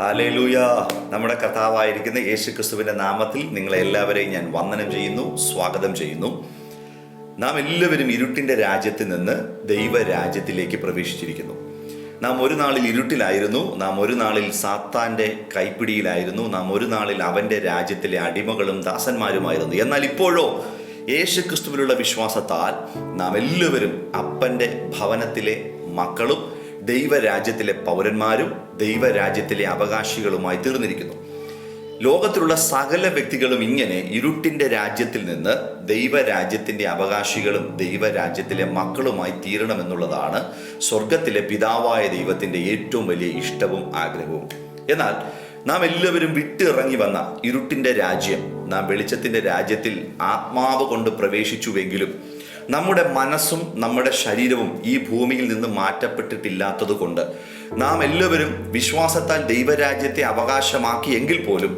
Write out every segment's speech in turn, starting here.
Hallelujah നമ്മുടെ കർത്താവായിരിക്കുന്ന യേശു ക്രിസ്തുവിന്റെ നാമത്തിൽ നിങ്ങളെ എല്ലാവരെയും ഞാൻ വന്ദനം ചെയ്യുന്നു സ്വാഗതം ചെയ്യുന്നു. നാം എല്ലാവരും ഇരുട്ടിന്റെ രാജ്യത്ത് നിന്ന് ദൈവരാജ്യത്തിലേക്ക് പ്രവേശിച്ചിരിക്കുന്നു. നാം ഒരു നാളിൽ ഇരുട്ടിലായിരുന്നു നാം ഒരു നാളിൽ സാത്താന്റെ കൈപ്പിടിയിലായിരുന്നു നാം ഒരു നാളിൽ അവന്റെ രാജ്യത്തിലെ അടിമകളും ദാസന്മാരുമായിരുന്നു. എന്നാൽ ഇപ്പോഴോ യേശു ക്രിസ്തുവിലുള്ള വിശ്വാസത്താൽ നാം എല്ലാവരും അപ്പന്റെ ഭവനത്തിലെ മക്കളും ദൈവരാജ്യത്തിലെ പൗരന്മാരും ദൈവരാജ്യത്തിലെ അവകാശികളുമായി തീർന്നിരിക്കുന്നു. ലോകത്തിലുള്ള സകല വ്യക്തികളും ഇങ്ങനെ ഇരുട്ടിന്റെ രാജ്യത്തിൽ നിന്ന് ദൈവരാജ്യത്തിന്റെ അവകാശികളും ദൈവരാജ്യത്തിലെ മക്കളുമായി തീരണമെന്നുള്ളതാണ് സ്വർഗത്തിലെ പിതാവായ ദൈവത്തിന്റെ ഏറ്റവും വലിയ ഇഷ്ടവും ആഗ്രഹവും. എന്നാൽ നാം എല്ലാവരും വിട്ടിറങ്ങി വന്ന ഇരുട്ടിന്റെ രാജ്യം നാം വെളിച്ചത്തിന്റെ രാജ്യത്തിൽ ആത്മാവ് കൊണ്ട് പ്രവേശിച്ചുവെങ്കിലും നമ്മുടെ മനസ്സും നമ്മുടെ ശരീരവും ഈ ഭൂമിയിൽ നിന്ന് മാറ്റപ്പെട്ടിട്ടില്ലാത്തത് കൊണ്ട് നാം എല്ലാവരും വിശ്വാസത്താൽ ദൈവരാജ്യത്തെ അവകാശമാക്കിയെങ്കിൽ പോലും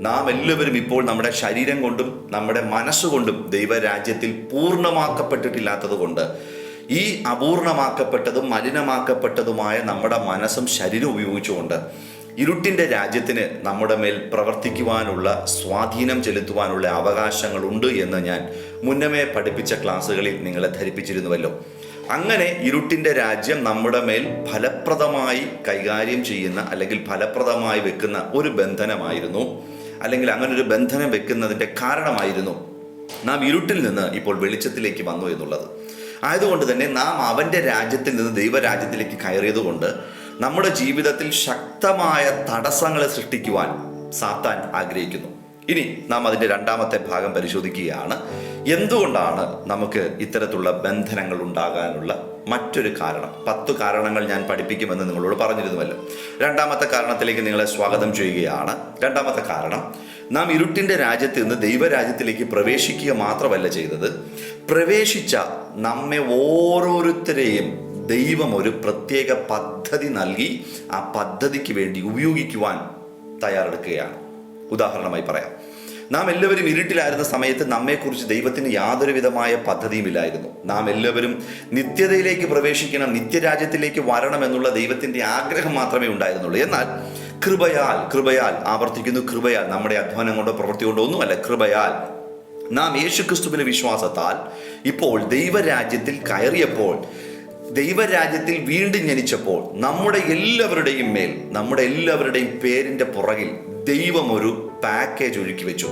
നാം എല്ലാവരും ഇപ്പോൾ നമ്മുടെ ശരീരം കൊണ്ടും നമ്മുടെ മനസ്സുകൊണ്ടും ദൈവരാജ്യത്തിൽ പൂർണമാക്കപ്പെട്ടിട്ടില്ലാത്തത് കൊണ്ട് ഈ അപൂർണമാക്കപ്പെട്ടതും മലിനമാക്കപ്പെട്ടതുമായ നമ്മുടെ മനസ്സും ശരീരം ഉപയോഗിച്ചുകൊണ്ട് ഇരുട്ടിന്റെ രാജ്യത്തിന് നമ്മുടെ മേൽ പ്രവർത്തിക്കുവാനുള്ള സ്വാധീനം ചെലുത്തുവാനുള്ള അവകാശങ്ങളുണ്ട് എന്ന് ഞാൻ മുന്നമേ പഠിപ്പിച്ച ക്ലാസ്സുകളിൽ നിങ്ങളെ ധരിപ്പിച്ചിരുന്നുവല്ലോ. അങ്ങനെ ഇരുട്ടിന്റെ രാജ്യം നമ്മുടെ മേൽ ഫലപ്രദമായി കൈകാര്യം ചെയ്യുന്ന അല്ലെങ്കിൽ ഫലപ്രദമായി വെക്കുന്ന ഒരു ബന്ധനമായിരുന്നു. അല്ലെങ്കിൽ അങ്ങനെ ഒരു ബന്ധനം വെക്കുന്നതിന്റെ കാരണമായിരുന്നു നാം ഇരുട്ടിൽ നിന്ന് ഇപ്പോൾ വെളിച്ചത്തിലേക്ക് വന്നു എന്നുള്ളത്. ആയതുകൊണ്ട് തന്നെ നാം അവന്റെ രാജ്യത്തിൽ നിന്ന് ദൈവരാജ്യത്തിലേക്ക് കയറിയതുകൊണ്ട് നമ്മുടെ ജീവിതത്തിൽ ശക്തമായ തടസ്സങ്ങളെ സൃഷ്ടിക്കുവാൻ സാത്താൻ ആഗ്രഹിക്കുന്നു. ഇനി നാം അതിന്റെ രണ്ടാമത്തെ ഭാഗം പരിശോധിക്കുകയാണ്. എന്തുകൊണ്ടാണ് നമുക്ക് ഇത്തരത്തിലുള്ള ബന്ധനങ്ങൾ ഉണ്ടാകാനുള്ള മറ്റൊരു കാരണം? പത്ത് കാരണങ്ങൾ ഞാൻ പഠിപ്പിക്കുമെന്ന് നിങ്ങളോട് പറഞ്ഞിരുന്നുവല്ലോ. രണ്ടാമത്തെ കാരണത്തിലേക്ക് നിങ്ങളെ സ്വാഗതം ചെയ്യുകയാണ്. രണ്ടാമത്തെ കാരണം നാം ഇരുട്ടിന്റെ രാജ്യത്ത് നിന്ന് ദൈവരാജ്യത്തിലേക്ക് പ്രവേശിക്കുക മാത്രമല്ല ചെയ്തത്. പ്രവേശിച്ച നമ്മെ ഓരോരുത്തരെയും ദൈവം ഒരു പ്രത്യേക പദ്ധതി നൽകി ആ പദ്ധതിക്ക് വേണ്ടി ഉപയോഗിക്കുവാൻ തയ്യാറെടുക്കുകയാണ്. ഉദാഹരണമായി പറയാം. നാം എല്ലാവരും ഇരുട്ടിലായിരുന്ന സമയത്ത് നമ്മെക്കുറിച്ച് ദൈവത്തിന് യാതൊരു വിധമായ പദ്ധതിയുമില്ലായിരുന്നു നാം എല്ലാവരും നിത്യതയിലേക്ക് പ്രവേശിക്കണം നിത്യരാജ്യത്തിലേക്ക് വരണം എന്നുള്ള ദൈവത്തിന്റെ ആഗ്രഹം മാത്രമേ ഉണ്ടായിരുന്നുള്ളൂ. എന്നാൽ കൃപയാൽ കൃപയാൽ ആവർത്തിക്കുന്നു കൃപയാൽ നമ്മുടെ അധ്വാനം കൊണ്ടോ പ്രവൃത്തി കൊണ്ടോ ഒന്നുമല്ല കൃപയാൽ നാം യേശുക്രിസ്തുവിന്റെ വിശ്വാസത്താൽ ഇപ്പോൾ ദൈവരാജ്യത്തിൽ കയറിയപ്പോൾ ദൈവരാജ്യത്തിൽ വീണ്ടും ജനിച്ചപ്പോൾ നമ്മുടെ എല്ലാവരുടെയും മേൽ നമ്മുടെ എല്ലാവരുടെയും പേരിന്റെ പുറകിൽ ദൈവം ഒരു പാക്കേജ് ഒരുക്കി വെച്ചു.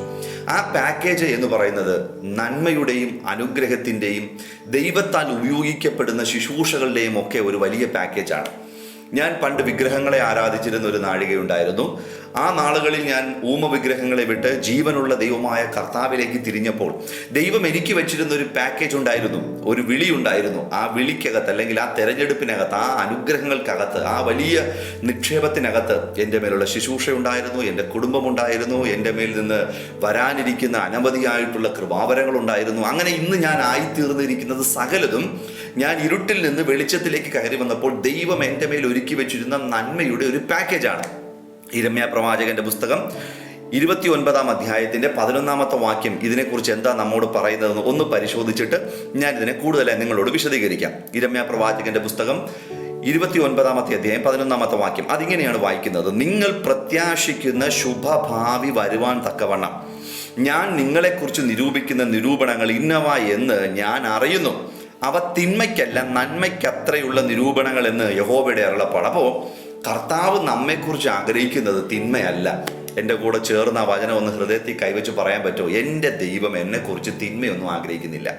ആ പാക്കേജ് എന്ന് പറയുന്നത് നന്മയുടെയും അനുഗ്രഹത്തിന്റെയും ദൈവത്താൽ ഉപയോഗിക്കപ്പെടുന്ന ശുശ്രൂഷകളുടെയും ഒക്കെ ഒരു വലിയ പാക്കേജാണ് ഞാൻ പണ്ട് വിഗ്രഹങ്ങളെ ആരാധിച്ചിരുന്ന ഒരു നാഴികയുണ്ടായിരുന്നു. ആ നാളുകളിൽ ഞാൻ ഊമ വിഗ്രഹങ്ങളെ വിട്ട് ജീവനുള്ള ദൈവമായ കർത്താവിലേക്ക് തിരിഞ്ഞപ്പോൾ ദൈവം എനിക്ക് വെച്ചിരുന്ന ഒരു പാക്കേജ് ഉണ്ടായിരുന്നു. ഒരു വിളി ഉണ്ടായിരുന്നു. ആ വിളിക്കകത്ത് അല്ലെങ്കിൽ ആ തെരഞ്ഞെടുപ്പിനകത്ത് ആ അനുഗ്രഹങ്ങൾക്കകത്ത് ആ വലിയ നിക്ഷേപത്തിനകത്ത് എന്റെ മേലുള്ള ശുശ്രൂഷ ഉണ്ടായിരുന്നു എന്റെ കുടുംബമുണ്ടായിരുന്നു എന്റെ മേൽ നിന്ന് വരാനിരിക്കുന്ന അനവധിയായിട്ടുള്ള കൃപാവരങ്ങൾ ഉണ്ടായിരുന്നു. അങ്ങനെ ഇന്ന് ഞാൻ ആയിത്തീർന്നിരിക്കുന്നത് സകലതും ഞാൻ ഇരുട്ടിൽ നിന്ന് വെളിച്ചത്തിലേക്ക് കയറി വന്നപ്പോൾ ദൈവം എന്റെ മേൽ ഒരുക്കി വെച്ചിരുന്ന നന്മയുടെ ഒരു പാക്കേജാണ്. ഇരമ്യ പ്രവാചകന്റെ പുസ്തകം ഇരുപത്തി ഒൻപതാം അധ്യായത്തിന്റെ പതിനൊന്നാമത്തെ വാക്യം ഇതിനെക്കുറിച്ച് എന്താ നമ്മോട് പറയുന്നതെന്ന് ഒന്ന് പരിശോധിച്ചിട്ട് ഞാൻ ഇതിനെ കൂടുതലായി നിങ്ങളോട് വിശദീകരിക്കാം. ഇരമ്യ പ്രവാചകന്റെ പുസ്തകം ഇരുപത്തി ഒൻപതാമത്തെ അധ്യായം പതിനൊന്നാമത്തെ വാക്യം. അതിങ്ങനെയാണ് വായിക്കുന്നത്. നിങ്ങൾ പ്രത്യാശിക്കുന്ന ശുഭഭാവി വരുവാൻ തക്കവണ്ണം. ഞാൻ നിങ്ങളെക്കുറിച്ച് നിരൂപിക്കുന്ന നിരൂപണങ്ങൾ ഇന്നവ എന്ന് ഞാൻ അറിയുന്നു. അവ തിന്മയ്ക്കല്ല നന്മയ്ക്കത്രയുള്ള നിരൂപണങ്ങൾ എന്ന് യഹോബയുടെ അരുളപ്പാട്. അപ്പോൾ കർത്താവ് നമ്മെക്കുറിച്ച് ആഗ്രഹിക്കുന്നത് തിന്മയല്ല. എന്റെ കൂടെ ചേർന്ന ആ വചനം ഒന്ന് ഹൃദയത്തിൽ കൈവച്ച് പറയാൻ പറ്റുമോ എന്റെ ദൈവം എന്നെക്കുറിച്ച് തിന്മയൊന്നും ആഗ്രഹിക്കുന്നില്ല.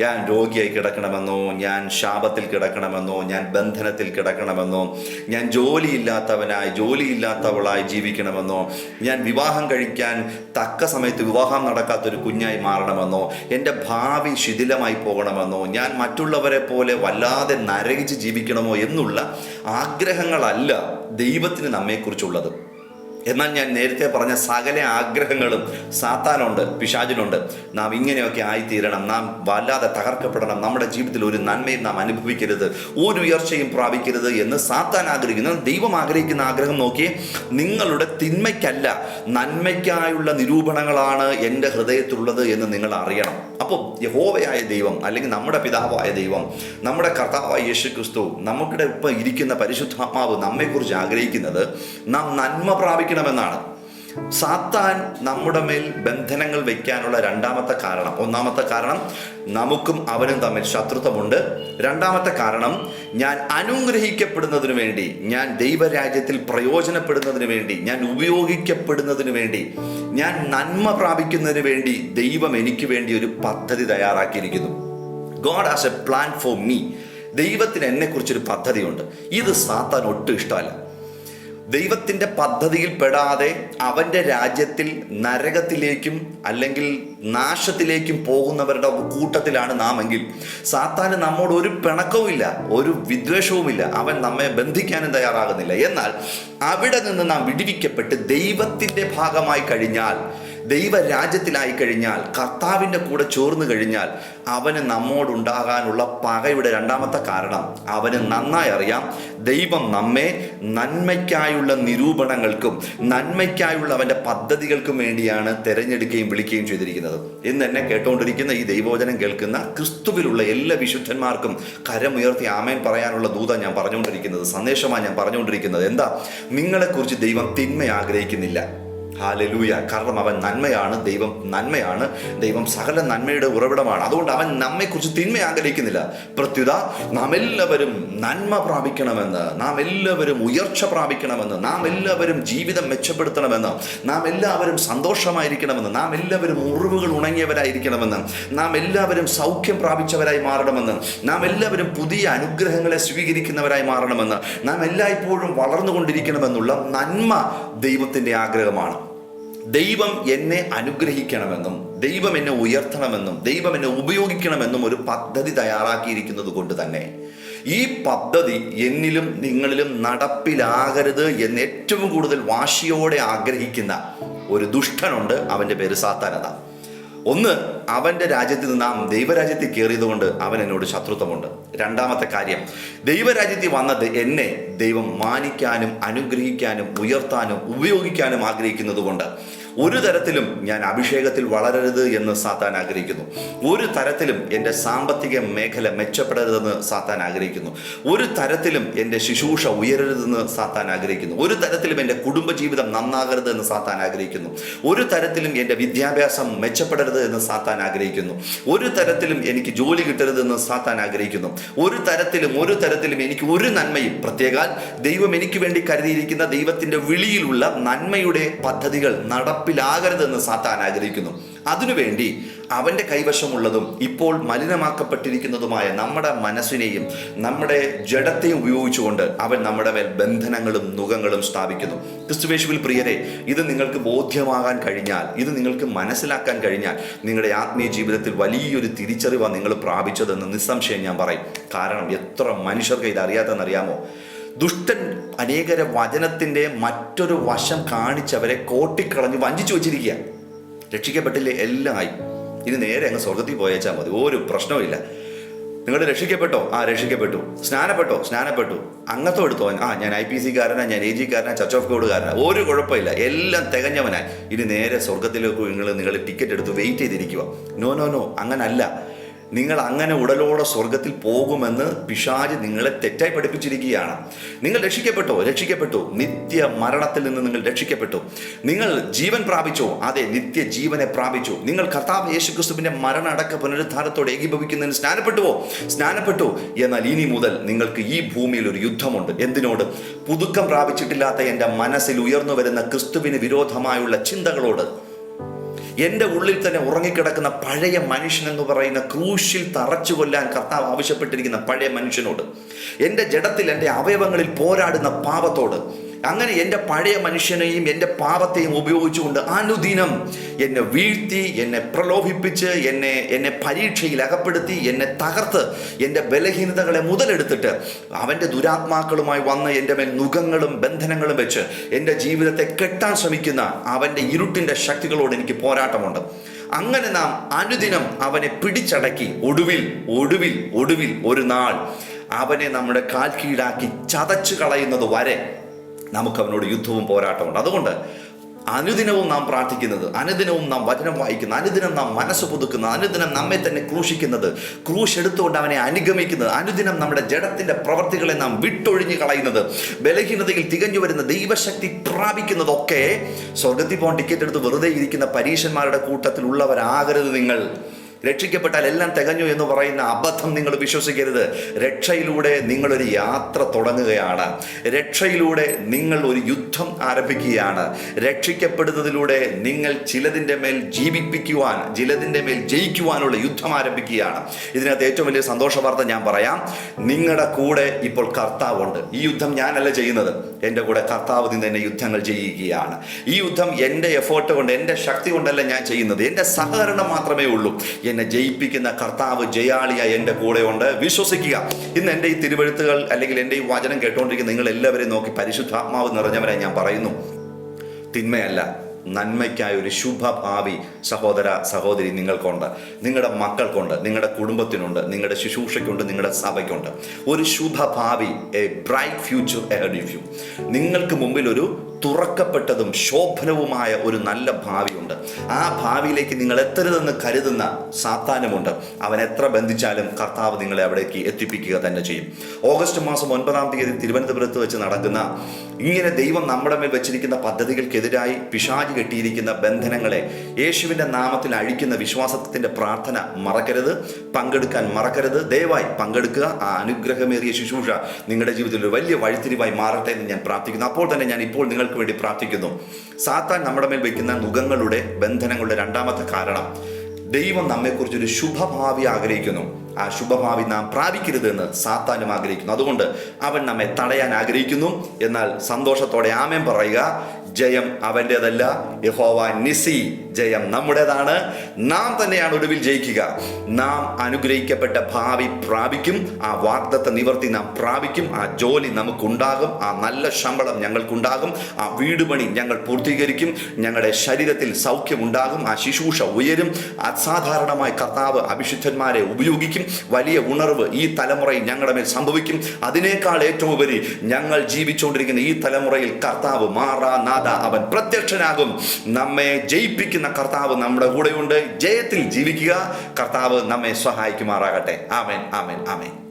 ഞാൻ രോഗിയായി കിടക്കണമെന്നോ ഞാൻ ശാപത്തിൽ കിടക്കണമെന്നോ ഞാൻ ബന്ധനത്തിൽ കിടക്കണമെന്നോ ഞാൻ ജോലിയില്ലാത്തവനായി ജോലിയില്ലാത്തവളായി ജീവിക്കണമെന്നോ ഞാൻ വിവാഹം കഴിക്കാൻ തക്ക സമയത്ത് വിവാഹം നടക്കാത്തൊരു കുഞ്ഞായി മാറണമെന്നോ എന്റെ ഭാവി ശിഥിലമായി പോകണമെന്നോ ഞാൻ മറ്റുള്ളവരെ പോലെ വല്ലാതെ നരകിച്ച് ജീവിക്കണമോ എന്നുള്ള ആഗ്രഹങ്ങളല്ല ദൈവത്തിന് നമ്മെക്കുറിച്ചുള്ളത്. എന്നാൽ ഞാൻ നേരത്തെ പറഞ്ഞ സകല ആഗ്രഹങ്ങളും സാത്താനുണ്ട് പിശാചിനുണ്ട്. നാം ഇങ്ങനെയൊക്കെ ആയിത്തീരണം നാം വല്ലാതെ തകർക്കപ്പെടണം. നമ്മുടെ ജീവിതത്തിൽ ഒരു നന്മയും നാം അനുഭവിക്കരുത് ഒരു ഉയർച്ചയും പ്രാപിക്കരുത് എന്ന് സാത്താൻ ആഗ്രഹിക്കുന്നു. ദൈവം ആഗ്രഹിക്കുന്ന ആഗ്രഹം നോക്കി നിങ്ങളുടെ തിന്മയ്ക്കല്ല നന്മയ്ക്കായുള്ള നിരൂപണങ്ങളാണ് എന്റെ ഹൃദയത്തിലുള്ളത് എന്ന് നിങ്ങൾ അറിയണം. അപ്പോൾ യഹോവയായ ദൈവം അല്ലെങ്കിൽ നമ്മുടെ പിതാവായ ദൈവം നമ്മുടെ കർത്താവായ യേശു ക്രിസ്തു നമ്മുടെ ഇപ്പം ഇരിക്കുന്ന പരിശുദ്ധാത്മാവ് നമ്മെക്കുറിച്ച് ആഗ്രഹിക്കുന്നത് നാം നന്മ പ്രാപിക്കണമെന്നാണ്. സാത്താൻ നമ്മുടെ മേൽ ബന്ധനങ്ങൾ വെക്കാനുള്ള രണ്ടാമത്തെ കാരണം ഒന്നാമത്തെ കാരണം നമുക്കും അവനും തമ്മിൽ ശത്രുത്വമുണ്ട്. രണ്ടാമത്തെ കാരണം ഞാൻ അനുഗ്രഹിക്കപ്പെടുന്നതിനു വേണ്ടി ഞാൻ ദൈവരാജ്യത്തിൽ പ്രയോജനപ്പെടുന്നതിനു വേണ്ടി ഞാൻ ഉപയോഗിക്കപ്പെടുന്നതിനു വേണ്ടി ഞാൻ നന്മ പ്രാപിക്കുന്നതിന് വേണ്ടി ദൈവം എനിക്ക് വേണ്ടി ഒരു പദ്ധതി തയ്യാറാക്കിയിരിക്കുന്നു. God has a plan for me ദൈവത്തിന് എന്നെക്കുറിച്ചൊരു പദ്ധതിയുണ്ട്. ഇത് സാത്താൻ ഒട്ടും ഇഷ്ടമല്ല. ദൈവത്തിന്റെ പദ്ധതിയിൽ പെടാതെ അവന്റെ രാജ്യത്തിൽ നരകത്തിലേക്കും അല്ലെങ്കിൽ നാശത്തിലേക്കും പോകുന്നവരുടെ കൂട്ടത്തിലാണ് നാമെങ്കിൽ. സാത്താന് നമ്മോട് ഒരു പിണക്കവുമില്ല ഒരു വിദ്വേഷവുമില്ല. അവൻ നമ്മെ ബന്ധിക്കാനും തയ്യാറാകുന്നില്ല. എന്നാൽ അവിടെ നിന്ന് നാം വിടിവിക്കപ്പെട്ട് ദൈവത്തിന്റെ ഭാഗമായി കഴിഞ്ഞാൽ ദൈവരാജ്യത്തിലായി കഴിഞ്ഞാൽ കർത്താവിന്റെ കൂടെ ചോർന്നു കഴിഞ്ഞാൽ അവന് നമ്മോടുണ്ടാകാനുള്ള പകയുടെ രണ്ടാമത്തെ കാരണം അവന് നന്നായി അറിയാം. ദൈവം നമ്മെ നന്മയ്ക്കായുള്ള നിരൂപണങ്ങൾക്കും നന്മയ്ക്കായുള്ള അവന്റെ പദ്ധതികൾക്കും വേണ്ടിയാണ് തിരഞ്ഞെടുക്കുകയും വിളിക്കുകയും ചെയ്തിരിക്കുന്നത്. ഇന്ന് എന്നെ കേട്ടുകൊണ്ടിരിക്കുന്ന ഈ ദൈവോചനം കേൾക്കുന്ന ക്രിസ്തുവിലുള്ള എല്ലാ വിശുദ്ധന്മാർക്കും കരമുയർത്തി ആമേൻ പറയാനുള്ള ദൂത ഞാൻ പറഞ്ഞുകൊണ്ടിരിക്കുന്നത് സന്ദേശമാണ് ഞാൻ പറഞ്ഞുകൊണ്ടിരിക്കുന്നത്. എന്താ? നിങ്ങളെക്കുറിച്ച് ദൈവം തിന്മ ആഗ്രഹിക്കുന്നില്ല ഹാലലൂയ. കാരണം അവൻ നന്മയാണ് ദൈവം നന്മയാണ് ദൈവം സകല നന്മയുടെ ഉറവിടമാണ്. അതുകൊണ്ട് അവൻ നമ്മെക്കുറിച്ച് തിന്മ ആഗ്രഹിക്കുന്നില്ല. പ്രത്യുത നാം എല്ലാവരും നന്മ പ്രാപിക്കണമെന്ന് നാം എല്ലാവരും ഉയർച്ച പ്രാപിക്കണമെന്ന് നാം എല്ലാവരും ജീവിതം മെച്ചപ്പെടുത്തണമെന്ന് നാം എല്ലാവരും സന്തോഷമായിരിക്കണമെന്ന് നാം എല്ലാവരും മുറിവുകൾ ഉണങ്ങിയവരായിരിക്കണമെന്ന് നാം എല്ലാവരും സൗഖ്യം പ്രാപിച്ചവരായി മാറണമെന്ന് നാം എല്ലാവരും പുതിയ അനുഗ്രഹങ്ങളെ സ്വീകരിക്കുന്നവരായി മാറണമെന്ന് നാം എല്ലായ്പ്പോഴും വളർന്നുകൊണ്ടിരിക്കണമെന്നുള്ള നന്മ ദൈവത്തിന്റെ ആഗ്രഹമാണ്. ദൈവം എന്നെ അനുഗ്രഹിക്കണമെന്നും ദൈവം എന്നെ ഉയർത്തണമെന്നും ദൈവം എന്നെ ഉപയോഗിക്കണമെന്നും ഒരു പദ്ധതി തയ്യാറാക്കിയിരിക്കുന്നത് കൊണ്ട് തന്നെ ഈ പദ്ധതി എന്നിലും നിങ്ങളിലും നടപ്പിലാകരുത് എന്ന് ഏറ്റവും കൂടുതൽ വാശിയോടെ ആഗ്രഹിക്കുന്ന ഒരു ദുഷ്ടനുണ്ട്. അവന്റെ പേര് സാത്താനത ഒന്ന് അവന്റെ രാജ്യത്തിൽ നാം ദൈവരാജ്യത്തിൽ കയറിയത് കൊണ്ട് അവൻ എന്നോട് ശത്രുത്വമുണ്ട്. രണ്ടാമത്തെ കാര്യം ദൈവരാജ്യത്തിൽ വന്നത് എന്നെ ദൈവം മാനിക്കാനും അനുഗ്രഹിക്കാനും ഉയർത്താനും ഉപയോഗിക്കാനും ആഗ്രഹിക്കുന്നത് കൊണ്ട് ഒരു തരത്തിലും ഞാൻ അഭിഷേകത്തിൽ വളരരുത് എന്ന് സാത്താൻ ആഗ്രഹിക്കുന്നു. ഒരു തരത്തിലും എന്റെ സാമ്പത്തിക മേഖല മെച്ചപ്പെടരുതെന്ന് സാത്താൻ ആഗ്രഹിക്കുന്നു. ഒരു തരത്തിലും എന്റെ ശുശ്രൂഷ ഉയരരുതെന്ന് സാത്താൻ ആഗ്രഹിക്കുന്നു. ഒരു തരത്തിലും എന്റെ കുടുംബജീവിതം നന്നാകരുത് എന്ന് സാത്താൻ ആഗ്രഹിക്കുന്നു. ഒരു തരത്തിലും എന്റെ വിദ്യാഭ്യാസം മെച്ചപ്പെടരുത് എന്ന് സാത്താൻ ആഗ്രഹിക്കുന്നു. ഒരു തരത്തിലും എനിക്ക് ജോലി കിട്ടരുതെന്ന് സാത്താൻ ആഗ്രഹിക്കുന്നു. ഒരു തരത്തിലും ഒരു തരത്തിലും എനിക്ക് ഒരു നന്മയും പ്രത്യേകാൽ ദൈവം എനിക്ക് വേണ്ടി കരുതിയിരിക്കുന്ന ദൈവത്തിന്റെ വിളിയിലുള്ള നന്മയുടെ പദ്ധതികൾ നടപ്പിലാകരുതെന്ന് സാത്താൻ ആഗ്രഹിക്കുന്നു. അതിനുവേണ്ടി അവന്റെ കൈവശമുള്ളതും ഇപ്പോൾ മലിനമാക്കപ്പെട്ടിരിക്കുന്നതുമായ നമ്മുടെ മനസ്സിനെയും നമ്മുടെ ജഡത്തെയും ഉപയോഗിച്ചുകൊണ്ട് അവൻ നമ്മുടെ മേൽ ബന്ധനങ്ങളും നുഖങ്ങളും സ്ഥാപിക്കുന്നു. ക്രിസ്തുവേശുവിൽ പ്രിയരെ ഇത് നിങ്ങൾക്ക് ബോധ്യമാകാൻ കഴിഞ്ഞാൽ ഇത് നിങ്ങൾക്ക് മനസ്സിലാക്കാൻ കഴിഞ്ഞാൽ നിങ്ങളുടെ ആത്മീയ ജീവിതത്തിൽ വലിയൊരു തിരിച്ചറിവാണ് നിങ്ങൾ പ്രാപിച്ചതെന്ന് നിസ്സംശയം ഞാൻ പറയും. കാരണം എത്ര മനുഷ്യർക്ക് ഇത് അറിയാത്തെന്നറിയാമോ ദുഷ്ടൻ അനേകര വചനത്തിന്റെ മറ്റൊരു വശം കാണിച്ചവരെ കോട്ടിക്കളഞ്ഞ് വഞ്ചിച്ചു വച്ചിരിക്കുക. രക്ഷിക്കപ്പെട്ടില്ലേ? എല്ലാം ആയി. ഇനി നേരെ അങ്ങ് സ്വർഗത്തിൽ പോയേച്ചാൽ മതി. ഒരു പ്രശ്നവുമില്ല നിങ്ങൾ രക്ഷിക്കപ്പെട്ടോ? ആ രക്ഷിക്കപ്പെട്ടു. സ്നാനപ്പെട്ടോ? സ്നാനപ്പെട്ടു. അംഗത്വം എടുത്തോ ആ ഞാൻ ഐ പി സി കാരനാണ് ഞാൻ എ ജി കാരനാണ് ചർച്ച് ഓഫ് ഗോഡുകാരനാ. ഒരു കുഴപ്പമില്ല. എല്ലാം തികഞ്ഞവനായി. ഇനി നേരെ സ്വർഗത്തിലേക്ക് നിങ്ങൾ നിങ്ങൾ ടിക്കറ്റ് എടുത്ത് വെയിറ്റ് ചെയ്തിരിക്കുക. നോ നോ നോ അങ്ങനല്ല. നിങ്ങൾ അങ്ങനെ ഉടലോടെ സ്വർഗത്തിൽ പോകുമെന്ന് പിശാജ് നിങ്ങളെ തെറ്റായി പഠിപ്പിച്ചിരിക്കുകയാണ്. നിങ്ങൾ രക്ഷിക്കപ്പെട്ടോ? രക്ഷിക്കപ്പെട്ടു. നിത്യ മരണത്തിൽ നിന്ന് നിങ്ങൾ രക്ഷിക്കപ്പെട്ടു. നിങ്ങൾ ജീവൻ പ്രാപിച്ചോ? അതെ നിത്യ ജീവനെ പ്രാപിച്ചു. നിങ്ങൾ കർത്താവ് യേശുക്രിസ്തുവിന്റെ മരണ അടക്ക പുനരുദ്ധാരത്തോടെ ഏകീഭവിക്കുന്നതിന് സ്നാനപ്പെട്ടുവോ? സ്നാനപ്പെട്ടു. എന്നാൽ ഇനി മുതൽ നിങ്ങൾക്ക് ഈ ഭൂമിയിൽ ഒരു യുദ്ധമുണ്ട്. എന്തിനോട്? പുതുക്കം പ്രാപിച്ചിട്ടില്ലാത്ത എന്റെ മനസ്സിൽ ഉയർന്നു വരുന്ന ക്രിസ്തുവിന് വിരോധമായുള്ള ചിന്തകളോട്. എന്റെ ഉള്ളിൽ തന്നെ ഉറങ്ങിക്കിടക്കുന്ന പഴയ മനുഷ്യൻ എന്ന് പറയുന്ന ക്രൂശിൽ തറച്ചു കൊല്ലാൻ കർത്താവ് ആവശ്യപ്പെട്ടിരിക്കുന്ന പഴയ മനുഷ്യനോട് എന്റെ ജഡത്തിൽ എന്റെ അവയവങ്ങളിൽ പോരാടുന്ന പാപത്തോട് അങ്ങനെ എന്റെ പഴയ മനുഷ്യനെയും എന്റെ പാപത്തെയും ഉപയോഗിച്ചുകൊണ്ട് അനുദിനം എന്നെ വീഴ്ത്തി എന്നെ പ്രലോഭിപ്പിച്ച് എന്നെ എന്നെ പരീക്ഷയിൽ അകപ്പെടുത്തി എന്നെ തകർത്ത് എന്റെ ബലഹീനതകളെ മുതലെടുത്തിട്ട് അവന്റെ ദുരാത്മാക്കളുമായി വന്ന് എന്റെ മേൽ നുഖങ്ങളും ബന്ധനങ്ങളും വെച്ച് എന്റെ ജീവിതത്തെ കെട്ടാൻ ശ്രമിക്കുന്ന അവന്റെ ഇരുട്ടിന്റെ ശക്തികളോട് എനിക്ക് പോരാട്ടമുണ്ട്. അങ്ങനെ നാം അനുദിനം അവനെ പിടിച്ചടക്കി ഒടുവിൽ ഒടുവിൽ ഒടുവിൽ ഒരു നാൾ അവനെ നമ്മുടെ കാൽ കീഴാക്കി ചതച്ചു കളയുന്നത് വരെ നമുക്ക് അവനോട് യുദ്ധവും പോരാട്ടമുണ്ട് അതുകൊണ്ട് അനുദിനവും നാം പ്രാർത്ഥിക്കുന്നത് അനുദിനവും നാം വചനം വായിക്കുന്നത് അനുദിനം നാം മനസ്സ് പുതുക്കുന്നത് അനുദിനം നമ്മെ തന്നെ ക്രൂശിക്കുന്നത് ക്രൂശ് എടുത്തുകൊണ്ട് അവനെ അനുഗമിക്കുന്നത് അനുദിനം നമ്മുടെ ജഡത്തിന്റെ പ്രവൃത്തികളെ നാം വിട്ടൊഴിഞ്ഞു കളയുന്നത് ബലഹീനതയിൽ തികഞ്ഞു വരുന്ന ദൈവശക്തി പ്രാപിക്കുന്നതൊക്കെ സ്വർഗത്തിൽ പോകാൻ ടിക്കറ്റ് എടുത്ത് വെറുതെ ഇരിക്കുന്ന പരീക്ഷന്മാരുടെ കൂട്ടത്തിലുള്ളവരാകരുത് നിങ്ങൾ. രക്ഷിക്കപ്പെട്ടാൽ എല്ലാം തികഞ്ഞു എന്ന് പറയുന്ന അബദ്ധം നിങ്ങൾ വിശ്വസിക്കരുത്. രക്ഷയിലൂടെ നിങ്ങളൊരു യാത്ര തുടങ്ങുകയാണ്. രക്ഷയിലൂടെ നിങ്ങൾ ഒരു യുദ്ധം ആരംഭിക്കുകയാണ്. രക്ഷിക്കപ്പെടുന്നതിലൂടെ നിങ്ങൾ ചിലതിന്റെ മേൽ ജീവിപ്പിക്കുവാൻ ചിലതിന്റെ മേൽ ജയിക്കുവാനുള്ള യുദ്ധം ആരംഭിക്കുകയാണ്. ഇതിനകത്ത് ഏറ്റവും വലിയ സന്തോഷ വാർത്ത ഞാൻ പറയാം. നിങ്ങളുടെ കൂടെ ഇപ്പോൾ കർത്താവുണ്ട്. ഈ യുദ്ധം ഞാനല്ല ചെയ്യുന്നത്. എന്റെ കൂടെ കർത്താവ് നിന്ന് എന്നെ യുദ്ധങ്ങൾ ചെയ്യുകയാണ്. ഈ യുദ്ധം എന്റെ എഫേർട്ട് കൊണ്ട് എന്റെ ശക്തി കൊണ്ടല്ല ഞാൻ ചെയ്യുന്നത്. എന്റെ സഹകരണം മാത്രമേ ഉള്ളൂ. എന്നെ ജയിപ്പിക്കുന്ന കർത്താവ് ജയാളിയ എന്റെ കൂടെയുണ്ട്. വിശ്വസിക്കുക. ഇന്ന് എന്റെ ഈ തിരുവഴുത്തുകൾ അല്ലെങ്കിൽ എന്റെ ഈ വചനം കേട്ടുകൊണ്ടിരിക്കുന്ന നിങ്ങൾ എല്ലാവരെയും നോക്കി പരിശുദ്ധാത്മാവ് നിറഞ്ഞവരെ ഞാൻ പറയുന്നു. തിന്മയല്ല നന്മയ്ക്കായ ഒരു ശുഭഭാവി സഹോദര സഹോദരി നിങ്ങൾക്കുണ്ട്. നിങ്ങളുടെ മക്കൾക്കുണ്ട് നിങ്ങളുടെ കുടുംബത്തിനുണ്ട് നിങ്ങളുടെ ശുശ്രൂഷയ്ക്കുണ്ട് നിങ്ങളുടെ സഭയ്ക്കുണ്ട്. ഒരു ശുഭഭാവി a bright future ahead you നിങ്ങൾക്ക് മുമ്പിൽ ഒരു തുറക്കപ്പെട്ടതും ശോഭനവുമായ ഒരു നല്ല ഭാവിയുണ്ട്. ആ ഭാവിയിലേക്ക് നിങ്ങൾ എത്തരുതെന്ന് കരുതുന്ന സാത്താനുമുണ്ട്. അവൻ എത്ര ബന്ധിച്ചാലും കർത്താവ് നിങ്ങളെ അവിടേക്ക് എത്തിപ്പിക്കുക തന്നെ ചെയ്യും. ഓഗസ്റ്റ് മാസം ഒൻപതാം തീയതി തിരുവനന്തപുരത്ത് വെച്ച് നടക്കുന്ന ഇങ്ങനെ ദൈവം നമ്മുടെ മേൽ വെച്ചിരിക്കുന്ന പദ്ധതികൾക്കെതിരായി പിശാജ് കെട്ടിയിരിക്കുന്ന ബന്ധനങ്ങളെ യേശുവിന്റെ നാമത്തിൽ അഴിക്കുന്ന വിശ്വാസത്തിന്റെ പ്രാർത്ഥന മറക്കരുത് പങ്കെടുക്കാൻ മറക്കരുത്. ദയവായി പങ്കെടുക്കുക. ആ അനുഗ്രഹമേറിയ ശുശ്രൂഷ നിങ്ങളുടെ ജീവിതത്തിൽ ഒരു വലിയ വഴിത്തിരിവായി മാറട്ടെ എന്ന് ഞാൻ പ്രാർത്ഥിക്കുന്നു. അപ്പോൾ തന്നെ ഞാൻ ഇപ്പോൾ നിങ്ങൾക്ക് വേണ്ടി പ്രാർത്ഥിക്കുന്നു. സാത്താൻ നമ്മുടെ മേൽ വയ്ക്കുന്ന നുഖങ്ങളുടെ ബന്ധനങ്ങളുടെ രണ്ടാമത്തെ കാരണം ദൈവം നമ്മെക്കുറിച്ചൊരു ശുഭഭാവി ആഗ്രഹിക്കുന്നു. ആ ശുഭഭാവി നാം പ്രാപിക്കരുത് എന്ന് സാത്താനും ആഗ്രഹിക്കുന്നു. അതുകൊണ്ട് അവൻ നമ്മെ തടയാൻ ആഗ്രഹിക്കുന്നു. എന്നാൽ സന്തോഷത്തോടെ ആമേൻ പറയുക. ജയം അവന്റേതല്ല. യഹോവ നിസി ജയം നമ്മുടേതാണ്. നാം തന്നെയാണ് ഒടുവിൽ ജയിക്കുക. നാം അനുഗ്രഹിക്കപ്പെട്ട ഭാവി പ്രാപിക്കും. ആ വാഗ്ദത്ത നിവർത്തി നാം പ്രാപിക്കും. ആ ജോലി നമുക്കുണ്ടാകും. ആ നല്ല ശമ്പളം ഞങ്ങൾക്കുണ്ടാകും. ആ വീടുപണി ഞങ്ങൾ പൂർത്തീകരിക്കും. ഞങ്ങളുടെ ശരീരത്തിൽ സൗഖ്യമുണ്ടാകും. ആ ശുശ്രൂഷ ഉയരും. അസാധാരണമായ കർത്താവ് അഭിഷിദ്ധന്മാരെ ഉപയോഗിക്കും. വലിയ ഉണർവ് ഈ തലമുറയിൽ ഞങ്ങളുടെ മേൽ സംഭവിക്കും. അതിനേക്കാൾ ഏറ്റവും ഉപരി ഞങ്ങൾ ജീവിച്ചുകൊണ്ടിരിക്കുന്ന ഈ തലമുറയിൽ കർത്താവ് മാറാ നാദ. അവൻ പ്രത്യക്ഷനാകും. നമ്മെ ജയിപ്പിക്കുന്ന കർത്താവ് നമ്മുടെ കൂടെയുണ്ട്. ജയത്തിൽ ജീവിക്കുക. കർത്താവ് നമ്മെ സഹായിക്കുമാറാകട്ടെ. ആമേൻ ആമേൻ ആമേൻ.